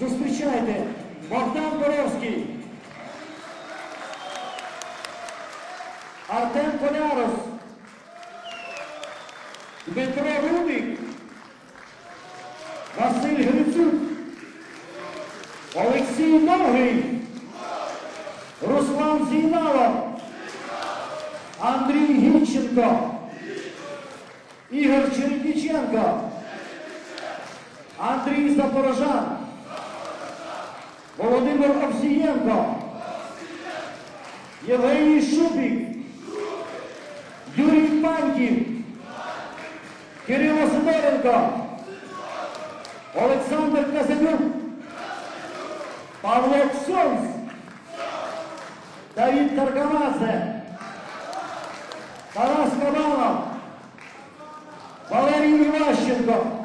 Зустрічайте Богдан Боровський. Артем Полярос. Дмитро Рудик. Василь Грицюк. Олексій Новгий. Руслан Зійнало. Андрій Гінченко. Ігор Чередніченко. Андрій Запорожан. Володимир Овсієнко. Євгеній Шубік. Юрій Панків. Кирило Сидоренко. Олександр Казанюк. Павло Ксьонс. Давид Таргамадзе. Тарас Кабанов. Валерій Іващенко.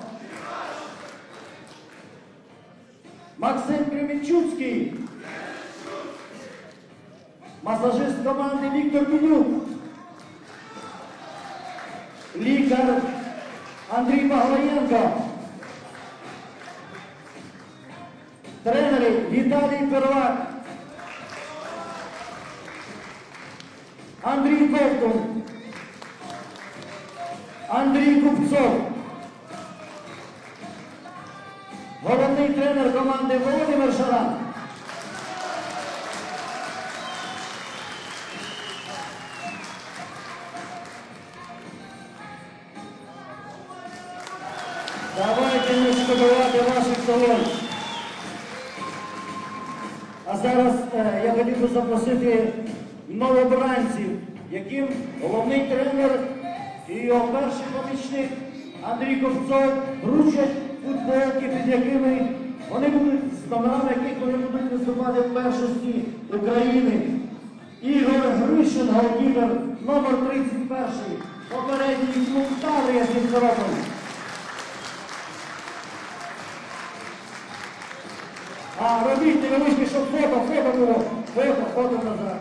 Максим Кременчуцький. Масажист команди Віктор Мінюк. Лікар Андрій Баглаєнко. Тренери Віталій Первак. Андрій Ковтун. Андрій Купцов. Головний тренер команди Володимир Шаран. Давайте не шкодувати ваших солонь. А зараз е, я хотів би запросити новобранців, яким головний тренер і його перший помічник Андрій Ковцов вручать помилки, під якими вони будуть ставами, яких вони будуть виступати в першості України. Ігор Гришин, голкіпер номер 31 попередній клуб Таврія з А робіть невеличкі, щоб фото, фото було, фото, фото назад.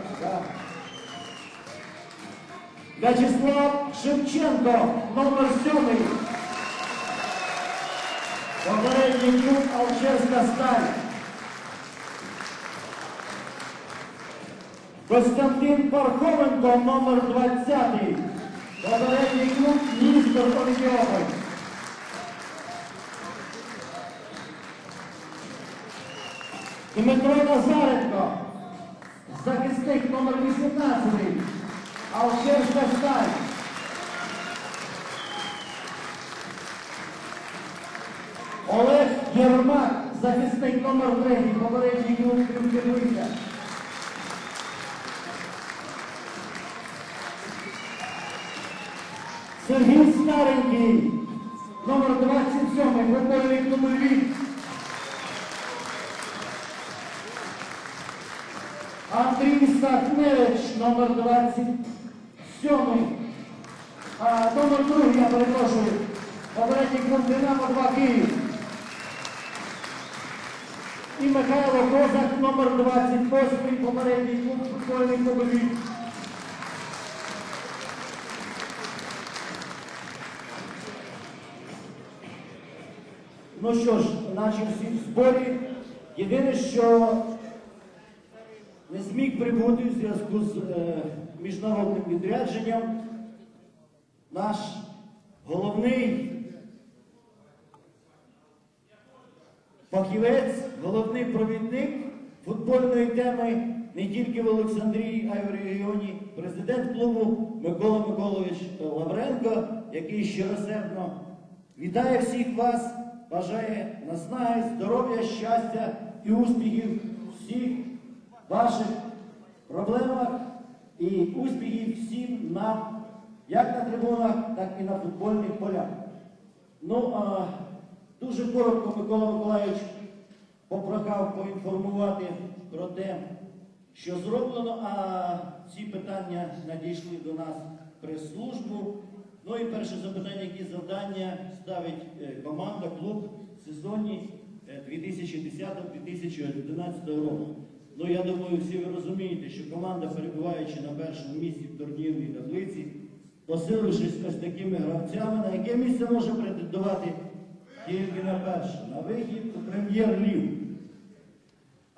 В'ячеслав Шевченко, номер 7 Давай, Якуб, Алчевська сталь. Костянтин Парховенко, номер 20. Попередній клуб місто Поміови. Дмитро Назаренко, захисник номер 18. Алчевська сталь. Єрмак, захисник номер 3, попередній клуб Кривкевиця. Сергій Старенький, номер 27, футбольний клуб Львів. Андрій Сахневич, номер 27. А, номер другий, я перепрошую. Попередній клуб Динамо 2 Київ. Михайло Козак, номер 28, попередній клуб футбольний клуб Ну що ж, наші всі в зборі. Єдине, що не зміг прибути в зв'язку з е, міжнародним відрядженням наш головний фахівець, головний провідник футбольної теми не тільки в Олександрії, а й в регіоні, президент клубу Микола Миколович Лавренко, який щиросердно вітає всіх вас, бажає наснаги, здоров'я, щастя і успіхів всіх ваших проблемах і успіхів всім нам, як на трибунах, так і на футбольних полях. Ну, а, дуже коротко Микола Миколаївич попрохав поінформувати про те, що зроблено, а ці питання надійшли до нас прес-службу. Ну і перше запитання, які завдання ставить е, команда, клуб в сезоні е, 2010-2011 року. Ну, я думаю, всі ви розумієте, що команда, перебуваючи на першому місці в турнірній таблиці, посилившись ось такими гравцями, на яке місце може претендувати тільки на перше, на вихід у прем'єр-лігу.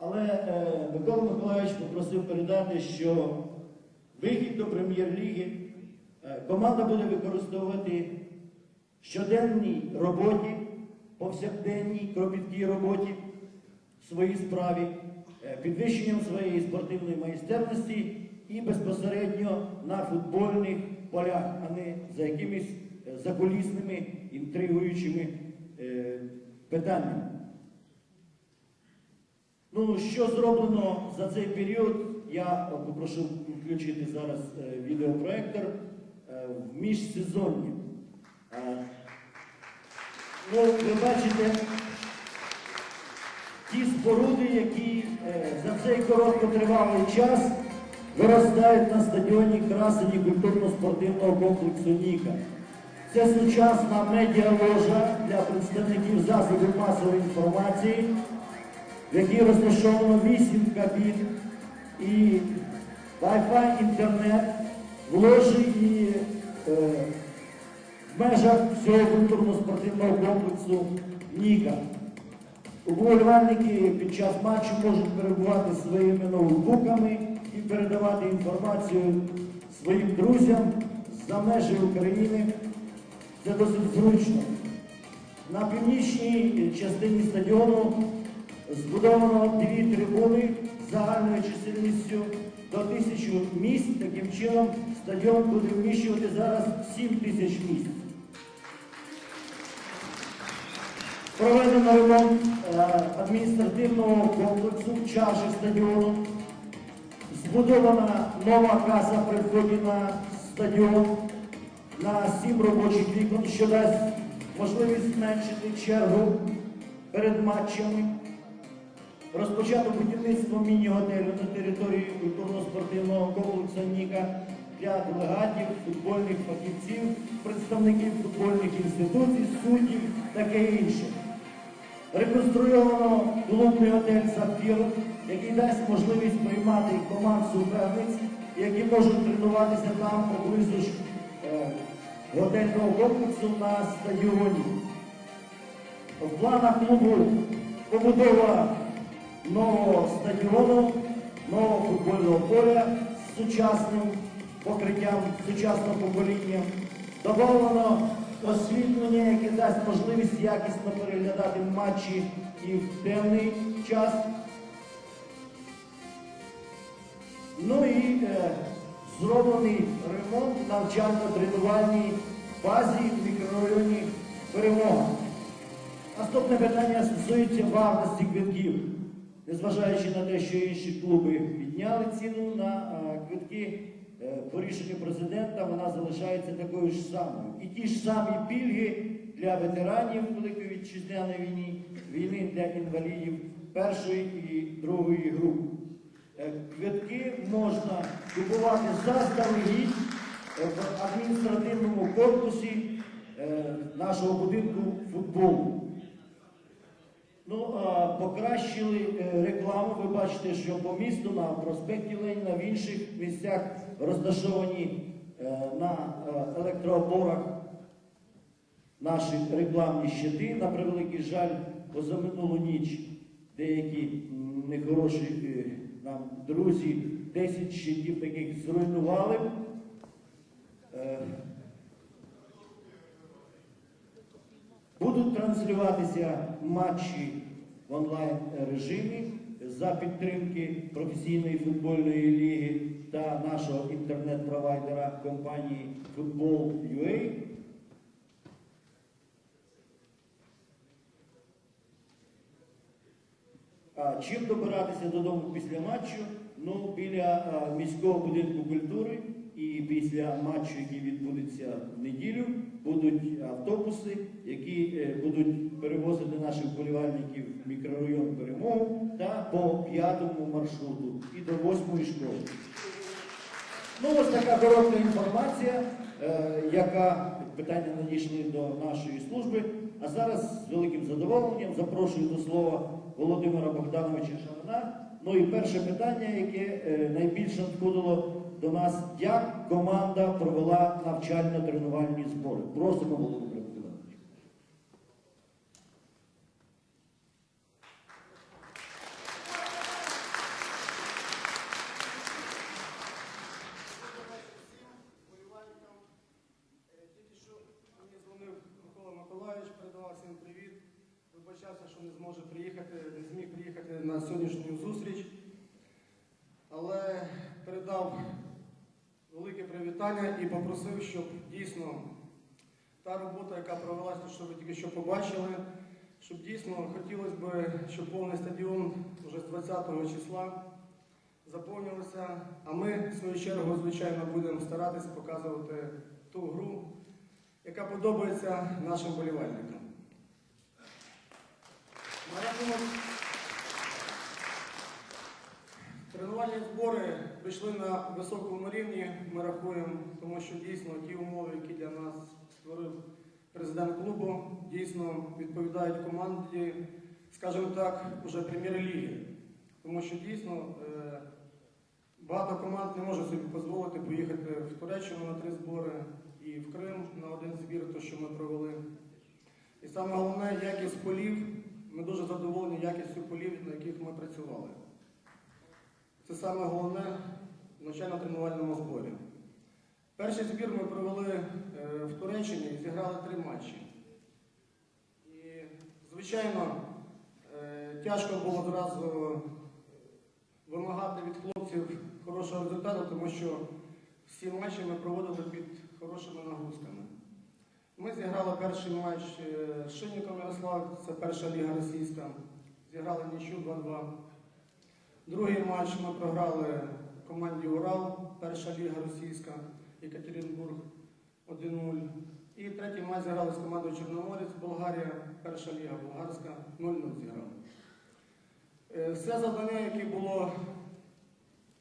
Але е, Микола Миколаївич попросив передати, що вихід до прем'єр-ліги е, команда буде використовувати в щоденній роботі, повсякденній кропіткій роботі своїй справі, е, підвищенням своєї спортивної майстерності і безпосередньо на футбольних полях, а не за якимись е, закулісними інтригуючими е, питаннями. Ну, що зроблено за цей період, я попрошу включити зараз е, відеопроектор е, в міжсезонні. Е, Ну, ви бачите ті споруди, які за цей короткотривалий час виростають на стадіоні красені культурно-спортивного комплексу Ніка. Це сучасна медіаложа для представників засобів масової інформації, в якій розташовано 8 кабін і Wi-Fi інтернет в ложі і е, в межах всього культурно-спортивного комплексу Ніка. Уболівальники під час матчу можуть перебувати своїми ноутбуками і передавати інформацію своїм друзям за межі України. Це досить зручно. На північній частині стадіону збудовано дві трибуни загальною чисельністю до тисячі місць. Таким чином стадіон буде вміщувати зараз 7 тисяч місць. Проведено ремонт е, адміністративного комплексу чаші стадіону. Збудована нова каса при вході на стадіон на 7 робочих вікон, що дасть можливість зменшити чергу перед матчами. Розпочато будівництво міні-готелю на території культурно-спортивного комплексу Ніка для делегатів, футбольних фахівців, представників футбольних інституцій, суддів, таке інше. Реконструйовано клубний готель Сапфір, який дасть можливість приймати команд суперниць, які можуть тренуватися там поблизу е, готельного комплексу на стадіоні. В планах клубу побудова нового стадіону, нового футбольного поля з сучасним покриттям сучасного покоління. Добавлено освітлення, яке дасть можливість якісно переглядати матчі і в темний час. Ну і е, зроблений ремонт навчально-тренувальній базі в мікрорайоні Перемога. Наступне питання стосується вартості квитків. Незважаючи на те, що інші клуби підняли ціну на е, квитки, е, по рішенню президента вона залишається такою ж самою. І ті ж самі пільги для ветеранів Великої вітчизняної війни, війни для інвалідів першої і другої груп. Е, Квитки можна купувати заздалегідь в адміністративному корпусі нашого будинку футболу. Ну, а, покращили е, рекламу. Ви бачите, що по місту на проспекті Леніна, в інших місцях розташовані е, на е, електроопорах наші рекламні щити. На превеликий жаль, позаминулу ніч деякі нехороші нам друзі 10 щитів таких зруйнували. Е, Будуть транслюватися матчі в онлайн режимі за підтримки професійної футбольної ліги та нашого інтернет-провайдера компанії Football.ua. А чим добиратися додому після матчу? Ну, біля міського будинку культури і після матчу, який відбудеться в неділю, будуть автобуси, які е, будуть перевозити наших вболівальників в мікрорайон перемогу та по п'ятому маршруту і до восьмої школи. Ну, ось така коротка інформація, е, яка питання надійшли до нашої служби. А зараз з великим задоволенням запрошую до слова Володимира Богдановича Шарана. Ну і перше питання, яке е, найбільше надходило до нас, як команда провела навчально-тренувальні збори. Просимо голову. Вибачався, що не зможе приїхати, не зміг приїхати на сьогоднішню зустріч. І попросив, щоб дійсно та робота, яка провелася, що ви тільки що побачили, щоб дійсно хотілося б, щоб повний стадіон вже з 20 числа заповнювався. А ми, в свою чергу, звичайно, будемо старатися показувати ту гру, яка подобається нашим болівальникам. На рахунок тренувальні збори прийшли на високому рівні, ми рахуємо, тому що дійсно ті умови, які для нас створив президент клубу, дійсно відповідають команді, скажімо так, уже прем'єр-ліги. Тому що дійсно е, багато команд не може собі дозволити поїхати в Туреччину на три збори і в Крим на один збір, то що ми провели. І саме головне якість полів. Ми дуже задоволені якістю полів, на яких ми працювали. Це саме головне в навчально-тренувальному зборі. Перший збір ми провели е, в Туреччині і зіграли три матчі. І, звичайно, е, тяжко було зразу вимагати від хлопців хорошого результату, тому що всі матчі ми проводили під хорошими нагрузками. Ми зіграли перший матч е, з Шинником Ярослав, це перша ліга російська. Зіграли нічю 2-2. Другий матч ми програли команді Урал, перша ліга російська, Екатеринбург 1-0. І третій матч зіграли з командою Чорноморець, Болгарія, перша ліга болгарська, 0-0 зіграли. Е, Все завдання, яке було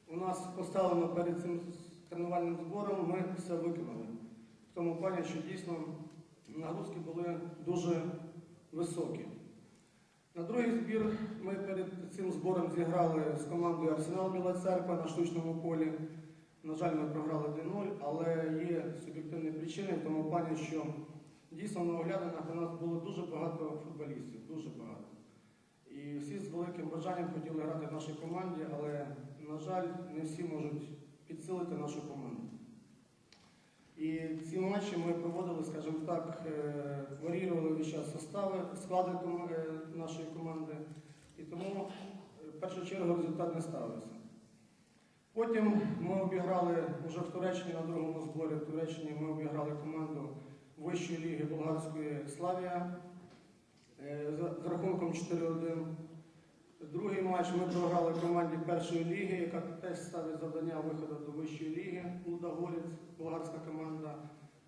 у нас поставлено перед цим тренувальним збором, ми все виконали. В тому плані, що дійсно нагрузки були дуже високі. На другий збір ми перед цим збором зіграли з командою Арсенал Біла Церква на штучному полі. На жаль, ми програли 1-0, але є суб'єктивні причини в тому плані, що дійсно на оглядинах у нас було дуже багато футболістів, дуже багато. І всі з великим бажанням хотіли грати в нашій команді, але, на жаль, не всі можуть підсилити нашу команду. І ці матчі ми проводили, скажімо так, е, варіювали весь час состави, склади е, нашої команди, і тому е, в першу чергу результат не ставився. Потім ми обіграли вже в Туреччині на другому зборі в Туреччині ми обіграли команду Вищої ліги болгарської Славія з рахунком 4-1. Другий матч ми програли команді першої ліги, яка теж ставить завдання виходу до вищої ліги. Лудогорець, болгарська команда.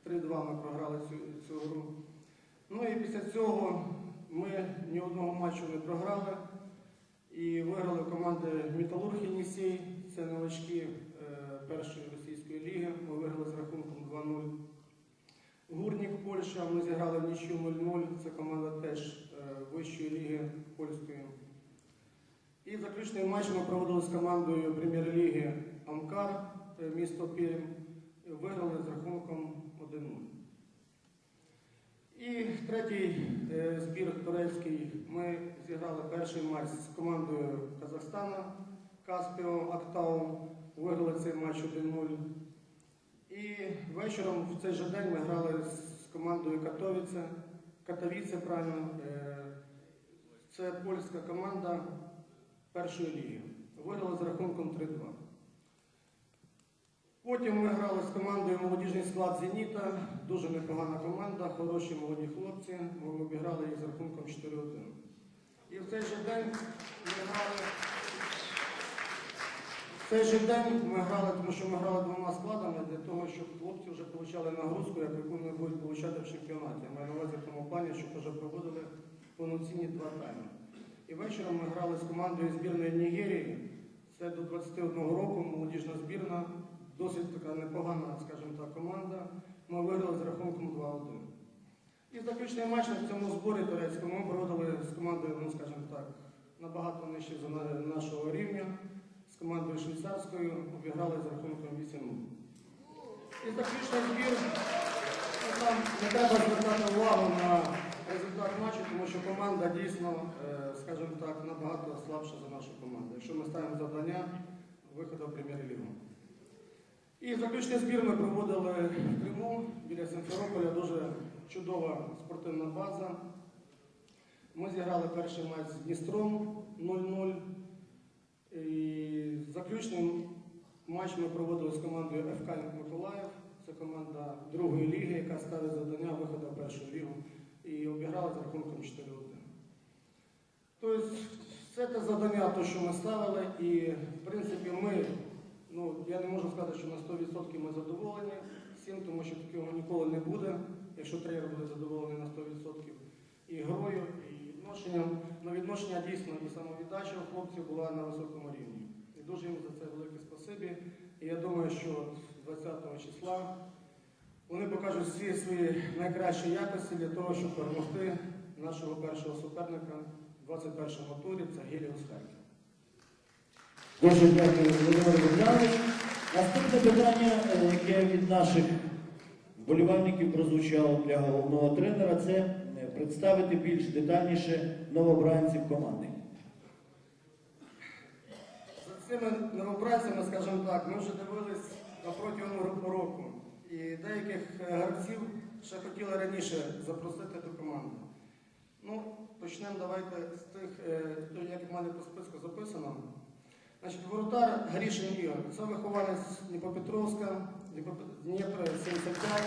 3-2 ми програли цю, цю гру. Ну і після цього ми ні одного матчу не програли. І виграли команди Металург Єнісей, це новачки е, першої російської ліги. Ми виграли з рахунком 2-0. Гурнік Польща, ми зіграли в нічю 0-0, це команда теж е, вищої ліги польської. І заключний матч ми проводили з командою прем'єр-ліги Амкар, е, місто Пермь. Виграли з рахунком 1-0. І третій е, збір турецький. Ми зіграли перший матч з командою Казахстана Каспіо Актау. Виграли цей матч 1-0. І вечором в цей же день ми грали з командою Катовіце. Катовіце, правильно. е, Це польська команда першої ліги. Виграли з рахунком 3-2. Потім ми грали з командою молодіжний склад Зеніта. Дуже непогана команда, хороші молоді хлопці. Ми обіграли їх з рахунком 4-1. І в цей же день ми грали. В цей же день ми грали, тому що ми грали двома складами для того, щоб хлопці вже отримали нагрузку, яку вони будуть отримати в чемпіонаті. Я маю на увазі в тому плані, щоб вже проводили повноцінні два тайми. І вечором ми грали з командою збірної Нігерії. Це до 21 року молодіжна збірна, досить така непогана, скажімо так, команда. Ми виграли з рахунком 2-1. І заключний матч на цьому зборі турецькому ми проводили з командою, ну скажімо так, набагато нижче за нашого рівня, з командою швейцарською обіграли з рахунком 8-0. І заключний збір, ну, там не треба звертати увагу на результат матчу, тому що команда дійсно, е, скажімо так, набагато слабша за нашу команду. Якщо ми ставимо завдання виходу в прем'єр-лігу. І заключний збір ми проводили в Криму біля Симферополя. Дуже чудова спортивна база. Ми зіграли перший матч з Дністром 0-0. І заключний матч ми проводили з командою ФК Миколаїв. Це команда другої ліги, яка ставить завдання виходу в першу лігу. І обіграли з рахунком 4-1. Тобто, це те завдання, то, що ми ставили, і в принципі ми, ну я не можу сказати, що на 100% ми задоволені всім, тому що такого ніколи не буде, якщо тренер буде задоволений на 100% і грою, і відношенням. Ну, відношення дійсно і самовіддача у хлопців була на високому рівні. І дуже їм за це велике спасибі. І я думаю, що 20 числа всі свої найкращі якості для того, щоб перемогти нашого першого суперника в 21-му турі це Геліус Харків. Дуже дякую, Володимир Богданович. Наступне питання, яке від наших вболівальників прозвучало для головного тренера, це е, представити більш детальніше новобранців команди. За цими новобранцями, скажімо так, ми вже дивились протягом року. І деяких е, гравців ще хотіли раніше запросити до команди. Ну, почнемо давайте з тих, е, як в мене по списку записано. Значить, воротар Грішин Ігор. Це вихованець Дніпропетровська, Дніпро- Дніпро 75.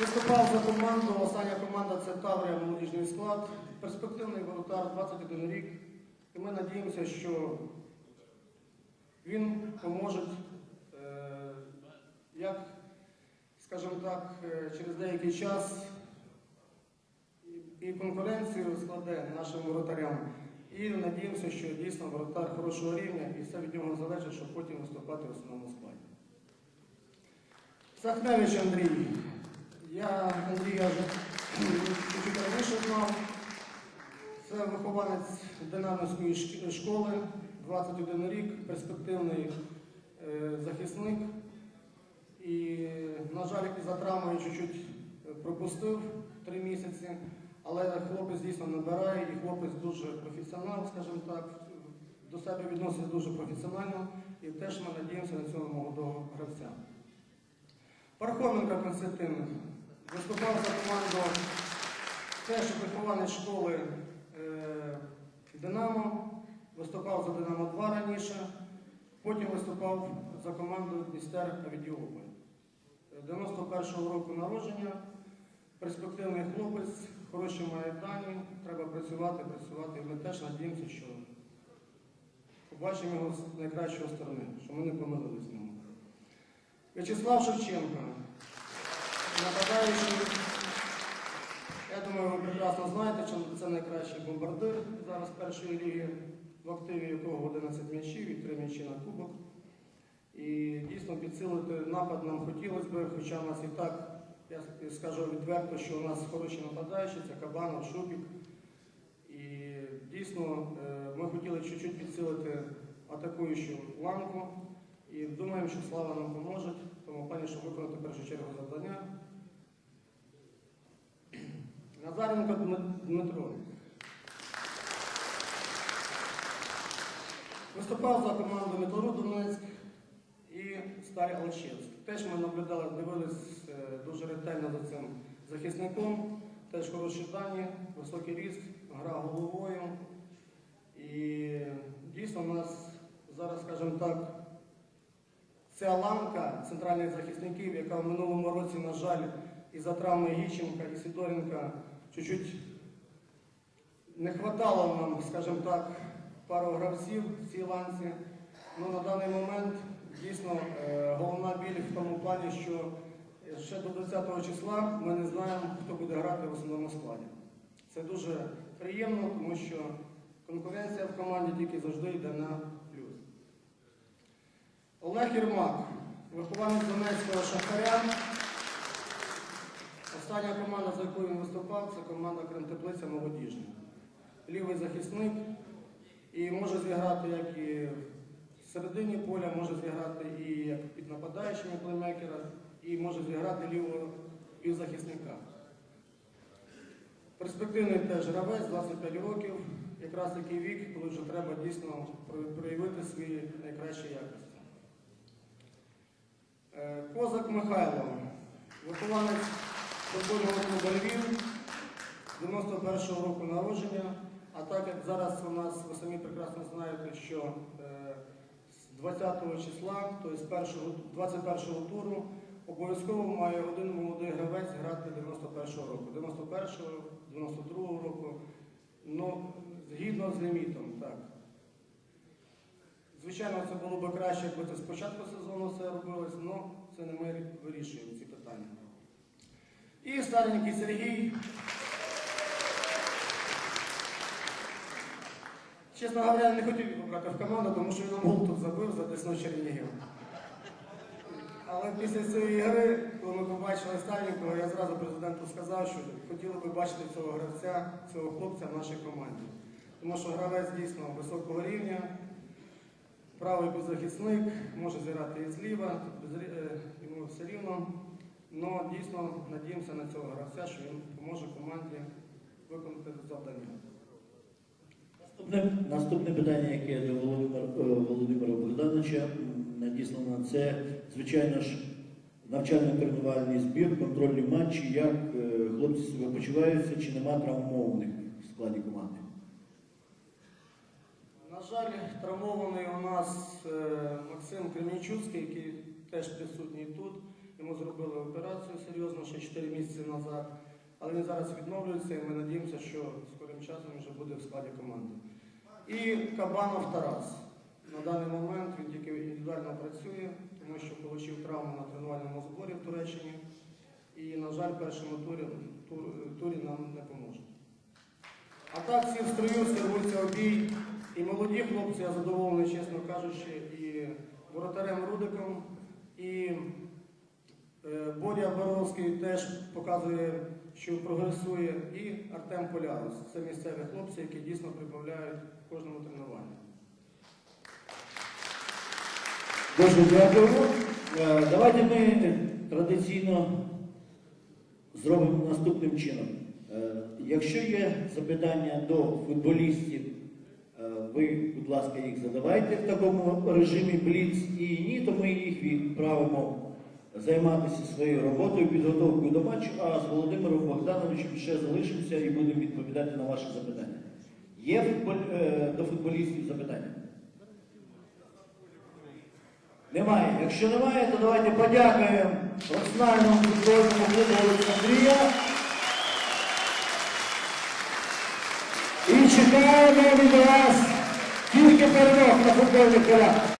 Виступав за команду, остання команда це Таврія молодіжний склад. Перспективний воротар 21 рік. І ми надіємося, що він поможе, як, скажімо так, е, через деякий час і- конкуренцію складе нашим воротарям. І надіємося, що дійсно воротар хорошого рівня і все від нього залежить, щоб потім виступати в основному складі. Сахневич Андрій. Я Андрія вже раніше знав. Це вихованець Динамівської школи, 21 рік, перспективний е, захисник. Із-за травмою чуть-чуть е, пропустив три місяці, але хлопець дійсно набирає, і хлопець дуже професіонал, скажімо так, до себе відноситься дуже професіонально, і теж ми надіємося на цього молодого гравця. Пархоменко Константин виступав за команду теж вихованець школи е, Динамо, виступав за Динамо 2 раніше, потім виступав за команду Дністер Авідіополь. 91-го року народження, перспективний хлопець, хороші має дані, треба працювати, працювати. Ми теж надіємося, що побачимо його з найкращої сторони, що ми не помилились з ним. В'ячеслав Шевченко, нападаючий. Я думаю, ви прекрасно знаєте, що це найкращий бомбардир зараз першої ліги, в активі якого 11 м'ячів і 3 м'ячі на кубок. І дійсно підсилити напад нам хотілося б, хоча в нас і так, я скажу відверто, що у нас хороші нападаючі, це Кабанов, Шупік. І дійсно е, ми хотіли чуть-чуть підсилити атакуючу ланку. І думаємо, що слава нам поможе, тому плані, щоб виконати першу чергу завдання. Назаренко Дмитро. Виступав за команду Металург Донецьк і Сталь Теж ми наблюдали, дивились е, дуже ретельно за цим захисником. Теж хороші дані, високий ріст, гра головою. І дійсно у нас зараз, скажімо так, ця ланка центральних захисників, яка в минулому році, на жаль, із-за травми Гіченка і Сидоренка чуть-чуть не хватало нам, скажімо так, пару гравців в цій ланці. Ну, на даний момент дійсно е, головна біль в тому плані, що ще до 20 числа ми не знаємо, хто буде грати в основному складі. Це дуже приємно, тому що конкуренція в команді тільки завжди йде на плюс. Олег Єрмак, вихованець Донецького Шахтаря. Остання команда, за якою він виступав, це команда Кремтеплиця Молодіжна. Лівий захисник і може зіграти як і в середині поля, може зіграти і як під нападаючими плеймекера, і може зіграти лівого півзахисника. Перспективний теж гравець, 25 років, якраз такий вік, коли вже треба дійсно проявити свої найкращі якості. Е, Козак Михайло, вихованець футбольного клубу Львів, 91-го року народження. А так як зараз у нас, ви самі прекрасно знаєте, що е, з 20-го числа, тобто 21-го туру, обов'язково має один молодий гравець грати 91-го року. 91-го, 92-го року, ну, згідно з лімітом, так. Звичайно, це було б краще, якби це спочатку сезону все робилось, але це не ми вирішуємо ці питання. І старенький Сергій. Чесно говоря, я не хотів його брати в команду, тому що він нам гол тут забив за Десну Чернігів. Але після цієї гри, коли ми побачили старенького, я зразу президенту сказав, що хотіли би бачити цього гравця, цього хлопця в нашій команді. Тому що гравець дійсно високого рівня, правий беззахисник, може зіграти і зліва, рі- е, йому все рівно. Але дійсно надіємося на цього гравця, що він допоможе команді виконати завдання. Наступне, наступне питання, яке до Володимира, е, Володимира Богдановича надіслано, це, звичайно ж, навчально-тренувальний збір, контрольні матчі, як е, хлопці себе почуваються, чи нема травмованих в складі команди. На жаль, травмований у нас е, Максим Кремінчуцький, який теж присутній тут. Йому зробили операцію серйозно ще 4 місяці назад. Але він зараз відновлюється і ми надіємося, що скорим часом вже буде в складі команди. І Кабанов Тарас. На даний момент він тільки індивідуально працює, тому що отримав травму на тренувальному зборі в Туреччині. І, на жаль, першому турі, тур, турі нам не поможе. А так всі в строю, рвуться. І молоді хлопці, я задоволений, чесно кажучи, і воротарем Рудиком, і е, Боря Боровський теж показує, що прогресує, і Артем Полярус. Це місцеві хлопці, які дійсно прибавляють кожному тренуванні. Дуже дякуємо. Е, Давайте ми традиційно зробимо наступним чином. Е, Якщо є запитання до футболістів, е, ви, будь ласка, їх задавайте в такому режимі бліц і ні, то ми їх відправимо займатися своєю роботою, підготовкою до матчу, а з Володимиром Богдановичем ще залишимося і будемо відповідати на ваші запитання. Є е, до футболістів запитання? Немає. Якщо немає, то давайте подякуємо професіональному футбольному клубу Олександрія. І чекаємо від вас тільки перемог на футбольних полях.